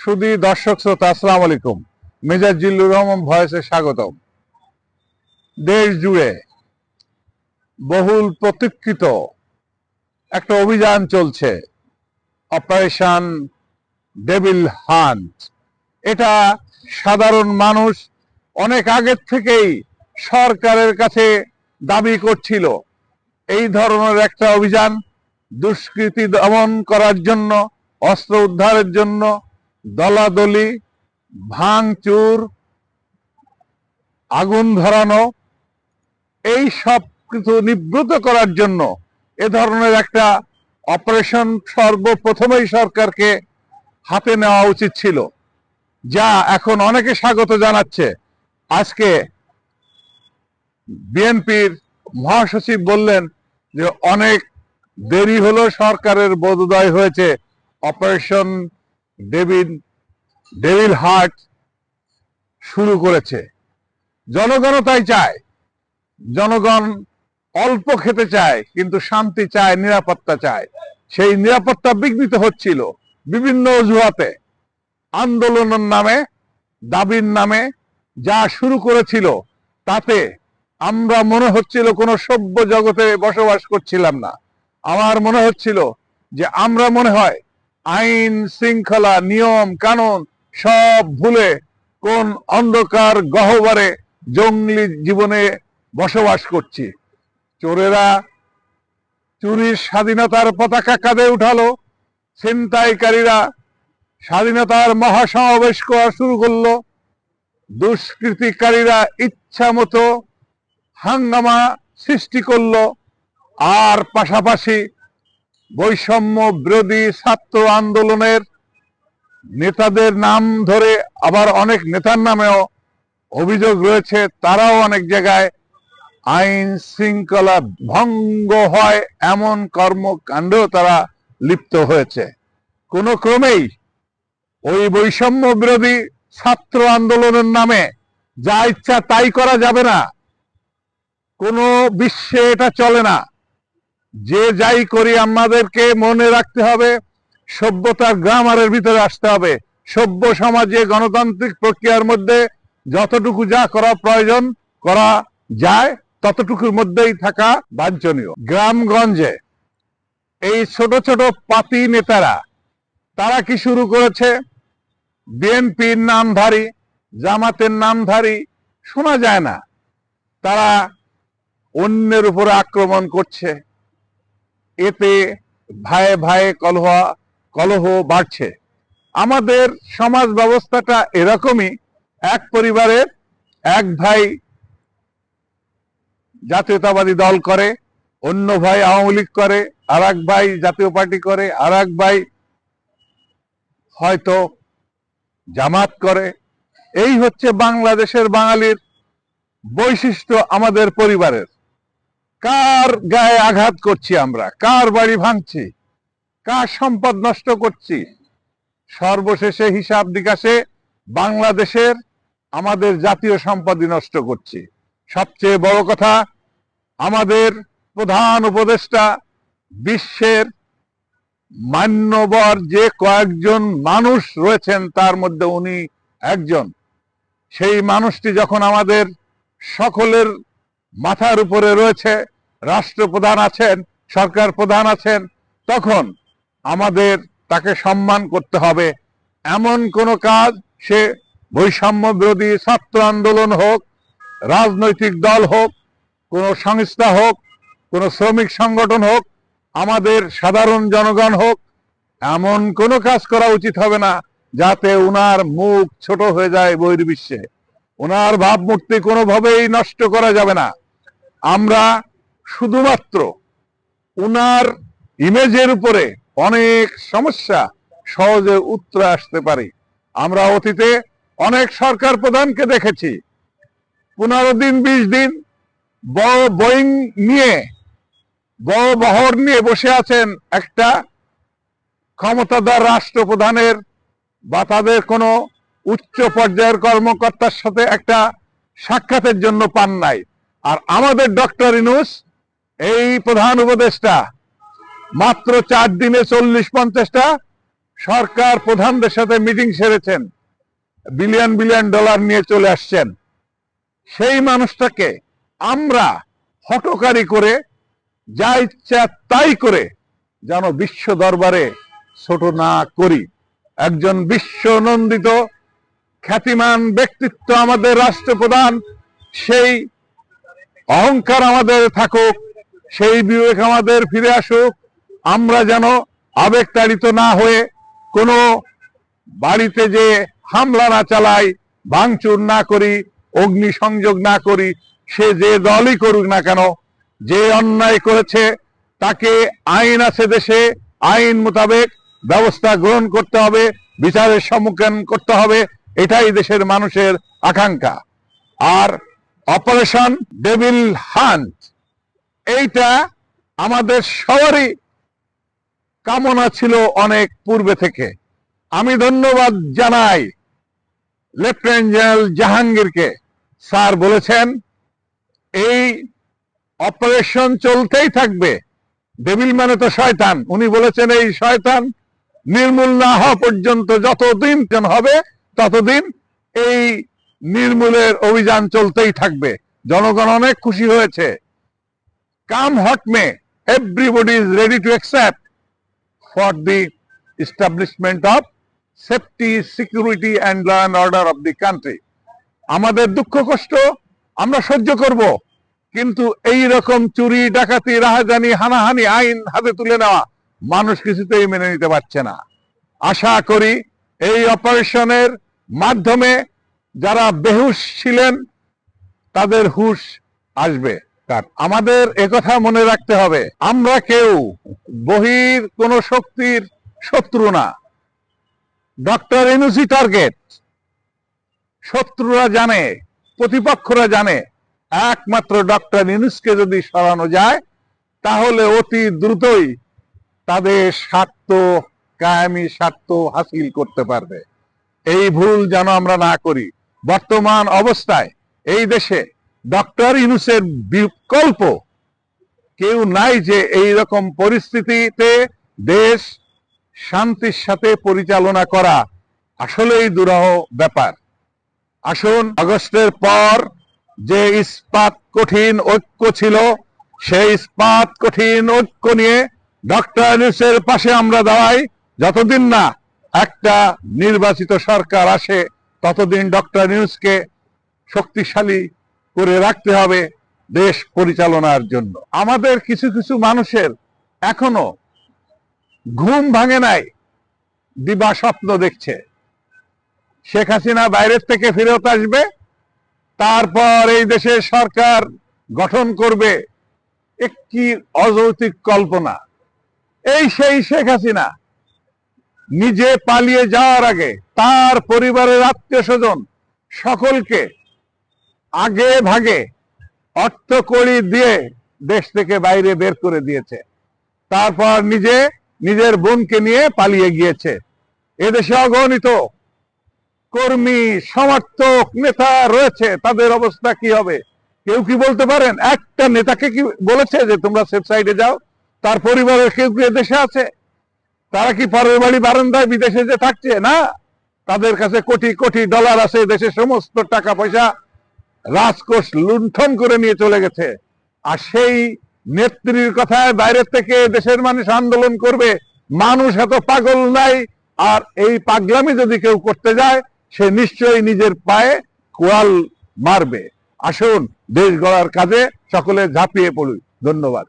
শুধু দর্শক শ্রোতা, আসসালাম আলাইকুম। মেজর জিল্লুর রহমান ভয়েসে স্বাগতম। দেশ জুড়ে বহুল প্রতীক্ষিত একটা অভিযান চলছে, অপারেশন ডেভিল হান্ট। এটা সাধারণ মানুষ অনেক আগের থেকেই সরকারের কাছে দাবি করছিল। এই ধরনের একটা অভিযান দুষ্কৃতি দমন করার জন্য, অস্ত্র উদ্ধারের জন্য দলাদলি, ভাঙচুর, আগুন ধরানো, এই সব কিছু নিবৃত করার জন্য এ ধরনের একটা অপারেশন সর্বপ্রথমেই সরকারকে হাতে নেওয়া উচিত ছিল, যা এখন অনেকে স্বাগত জানাচ্ছে। আজকে বিএনপির মহাসচিব বললেন যে অনেক দেরি হলো, সরকারের বোধোদয় হয়েছে, অপারেশন ডেভিড, ডেভিল হার্ট শুরু করেছে। জনগণও তাই চায়। জনগণ অল্প খেতে চায়, কিন্তু শান্তি চায়, নিরাপত্তা চায়। সেই নিরাপত্তা বিঘ্নিত হচ্ছিল বিভিন্ন অজুহাতে। আন্দোলনের নামে, দাবির নামে যা শুরু করেছিল, তাতে আমরা মনে হচ্ছিল কোনো সভ্য জগতে বসবাস করছিলাম না। আমার মনে হচ্ছিল যে আমরা মনে হয় আইন শৃঙ্খলা নিয়ম কানুন সব ভুলে কোন অন্ধকার গহ্বরে জঙ্গলি জীবনে বসবাস করছি। চোরেরা চুরির স্বাধীনতার পতাকা কাঁধে উঠালো, ছিনতাইকারীরা স্বাধীনতার মহাসমাবেশ করা শুরু করল, দুষ্কৃতিকারীরা ইচ্ছা মতো হাঙ্গামা সৃষ্টি করল, আর পাশাপাশি বৈষম্য বিরোধী ছাত্র আন্দোলনের নেতাদের নাম ধরে আবার অনেক নেতার নামেও অভিযোগ রয়েছে, তারাও অনেক জায়গায় আইন শৃঙ্খলা ভঙ্গ হয় এমন কর্মকাণ্ডেও তারা লিপ্ত হয়েছে। কোন ক্রমেই ওই বৈষম্য বিরোধী ছাত্র আন্দোলনের নামে যা ইচ্ছা তাই করা যাবে না। কোনো বিশ্বে এটা চলে না। যে যাই করি, আমাদেরকে মনে রাখতে হবে সভ্যতার গ্রামারের ভিতরে আসতে হবে। সভ্য সমাজে গণতান্ত্রিক প্রক্রিয়ার মধ্যে যতটুকু যা করা প্রয়োজন করা যায়, ততটুকুর মধ্যেই থাকা বাঞ্ছনীয়। গ্রামগঞ্জে এই ছোট ছোট পাতি নেতারা, তারা কি শুরু করেছে? বিএনপির নামধারী, জামাতের নামধারী, শোনা যায় না। তারা অন্যের উপরে আক্রমণ করছে। এতে ভাইয়ে ভাইয়ে কলহ কলহ বাড়ছে। আমাদের সমাজ ব্যবস্থাটা এরকমই, এক পরিবারের এক ভাই জাতীয়তাবাদী দল করে, অন্য ভাই আওয়ামী লীগ করে আর এক ভাই জাতীয় পার্টি করে আর এক ভাই হয়তো জামাত করে। এই হচ্ছে বাংলাদেশের বাঙালির বৈশিষ্ট্য আমাদের পরিবারের। কার গায়ে আঘাত করছি আমরা? কার বাড়ি ভাঙছি? কার সম্পদ নষ্ট করছি? সর্বশেষে হিসাব নিকাশে বাংলাদেশের আমাদের জাতীয় সম্পদই নষ্ট করছি। সবচেয়ে বড় কথা, আমাদের প্রধান উপদেষ্টা বিশ্বের মান্যবর যে কয়েকজন মানুষ রয়েছেন, তার মধ্যে উনি একজন। সেই মানুষটি যখন আমাদের সকলের মাথার উপরে রয়েছে, রাষ্ট্রপ্রধান আছেন, সরকার প্রধান আছেন, তখন আমাদের তাকে সম্মান করতে হবে। এমন কোন কাজ, সে বৈষম্য বিরোধী ছাত্র আন্দোলন হোক, রাজনৈতিক দল হোক, কোন সংস্থা হোক, কোন শ্রমিক সংগঠন হোক, আমাদের সাধারণ জনগণ হোক, এমন কোনো কাজ করা উচিত হবে না, যাতে উনার মুখ ছোট হয়ে যায় বহির্বিশ্বে। ওনার ভাবমূর্তি কোনোভাবেই নষ্ট করা যাবে না। আমরা শুধুমাত্র উনার ইমেজের উপরে অনেক সমস্যা সহজে উত্তরে আসতে পারি। আমরা অতীতে অনেক সরকার প্রধানকে দেখেছি। পনেরো দিন, বিশ দিন বড় বোয়িং নিয়ে, বড় বহর নিয়ে বসে আছেন একটা ক্ষমতাদার রাষ্ট্রপ্রধানের বা তাদের কোনো উচ্চ পর্যায়ের কর্মকর্তার সাথে একটা সাক্ষাতের জন্য পান নাই। আর আমাদের ডক্টর ইনুস, এই প্রধান উপদেষ্টা, মাত্র চার দিনে চল্লিশ পঞ্চাশটা সরকার প্রধানদের সাথে মিটিং সেরেছেন বিলিয়ন বিলিয়ন ডলার নিয়ে চলে আসছেন। সেই মানুষটাকে আমরা হটকারী করে, যা ইচ্ছা তাই করে যেন বিশ্ব দরবারে ছোট না করি। একজন বিশ্ব নন্দিত খ্যাতিমান ব্যক্তিত্ব আমাদের রাষ্ট্রপ্রধান, সেই অহংকার আমাদের থাকুক, সেই বিবেক আমাদের ফিরে আসুক, আমরা যেন আবেগতাড়িত না হয়ে কোনো বাড়িতে যে হামলা না চালাই, ভাঙচুর না করি অগ্নি সংযোগ না করি, সে যে দলই করুক না কেন, যে অন্যায় করেছে, তাকে আইন আছে দেশে, আইন মোতাবেক ব্যবস্থা গ্রহণ করতে হবে, বিচারের সম্মুখীন করতে হবে, এটাই দেশের মানুষের আকাঙ্ক্ষা। আর অপারেশন ডেভিল হান্ট। এইটা আমাদের সবারই কামনা ছিল অনেক পূর্বে থেকে। আমি ধন্যবাদ জানাই লেফটেন্যান্ট জেনারেল জাহাঙ্গীরকে। স্যার বলেছেন, এই অপারেশন চলতেই থাকবে। ডেভিল মানে তো শয়তান। উনি বলেছেন, এই শয়তান নির্মূল না হওয়া পর্যন্ত যতদিন হবে, ততদিন এই নির্মূলের অভিযান চলতেই থাকবে। জনগণ অনেক খুশি হয়েছে। Come what may everybody is ready to accept for the establishment of safety security and law and order of the country. আমাদের দুঃখ কষ্ট আমরা সহ্য করব, কিন্তু এই রকম চুরি, ডাকাতি, রাহাজানি, হানাহানি আইন হাতে তুলে নেওয়া মানুষ কিছুতেই মেনে নিতে পারছে না। আশা করি এই অপারেশনের মাধ্যমে যারা বেহুশ ছিলেন, তাদের হুশ আসবে। আমাদের একথা মনে রাখতে হবে, আমরা কেউ বহির কোন শক্তির শত্রু না। ডক্টর এনুসি টার্গেট, শত্রুরা জানে, প্রতিপক্ষরা জানে, একমাত্র ডক্টর ইনুসকে যদি সরানো যায়, তাহলে অতি দ্রুতই তাদের স্বার্থ, কায়েমি স্বার্থ হাসিল করতে পারবে। এই ভুল যেন আমরা না করি। বর্তমান অবস্থায় এই দেশে ডক্টর ইনুসের বিকল্প কেউ নাই যে এই রকম পরিস্থিতিতে দেশ শান্তির সাথে পরিচালনা করা আসলেই দুরহ ব্যাপার। আসুন, আগস্টের পর যে ইস্পাত কঠিন ঐক্য ছিল, সেই ইস্পাত কঠিন ঐক্য নিয়ে ডক্টর ইউনুসের পাশে আমরা দাঁড়াই। যতদিন না একটা নির্বাচিত সরকার আসে ততদিন ডক্টর নিউজকে শক্তিশালী করে রাখতে হবে দেশ পরিচালনার জন্য। আমাদের কিছু কিছু মানুষের এখনও ঘুম ভাঙে নাই, দিবা স্বপ্ন দেখছে। শেখ হাসিনা বাইরের থেকে ফেরত আসবে, তারপর এই দেশে সরকার গঠন করবে একটি অযৌক্তিক কল্পনা। এই সেই শেখ হাসিনা নিজে পালিয়ে যাওয়ার আগে তার পরিবারের আত্মীয় স্বজন সকলকে আগে ভাগে অর্থ কড়ি দিয়ে দেশ থেকে বাইরে বের করে দিয়েছে। তারপর নিজে নিজের বোনকে নিয়ে পালিয়ে গিয়েছে। এদেশে অগণিত কর্মী, সমর্থক, নেতা রয়েছে। তাদের অবস্থা কি হবে? কেউ কি বলতে পারেন? একটা নেতাকে কি বলেছে যে তোমরা সেফ সাইডে যাও? তার পরিবারের কেউ কি দেশে আছে? তারা কি পরের বাড়ি বারান্দায় বিদেশে যে থাকছে? না। তাদের কাছে কোটি কোটি ডলার আছে, দেশের সমস্ত টাকা পয়সা রাজকোষ লুণ্ঠন করে নিয়ে চলে গেছে। আর সেই নেত্রীর কথায় বাইরের থেকে দেশের মানুষ আন্দোলন করবে, মানুষ এত পাগল নাই। আর এই পাগলামি যদি কেউ করতে যায়, সে নিশ্চয়ই নিজের পায়ে কোয়াল মারবে। আসুন, দেশ গড়ার কাজে সকলে ঝাঁপিয়ে পড়ুন ধন্যবাদ।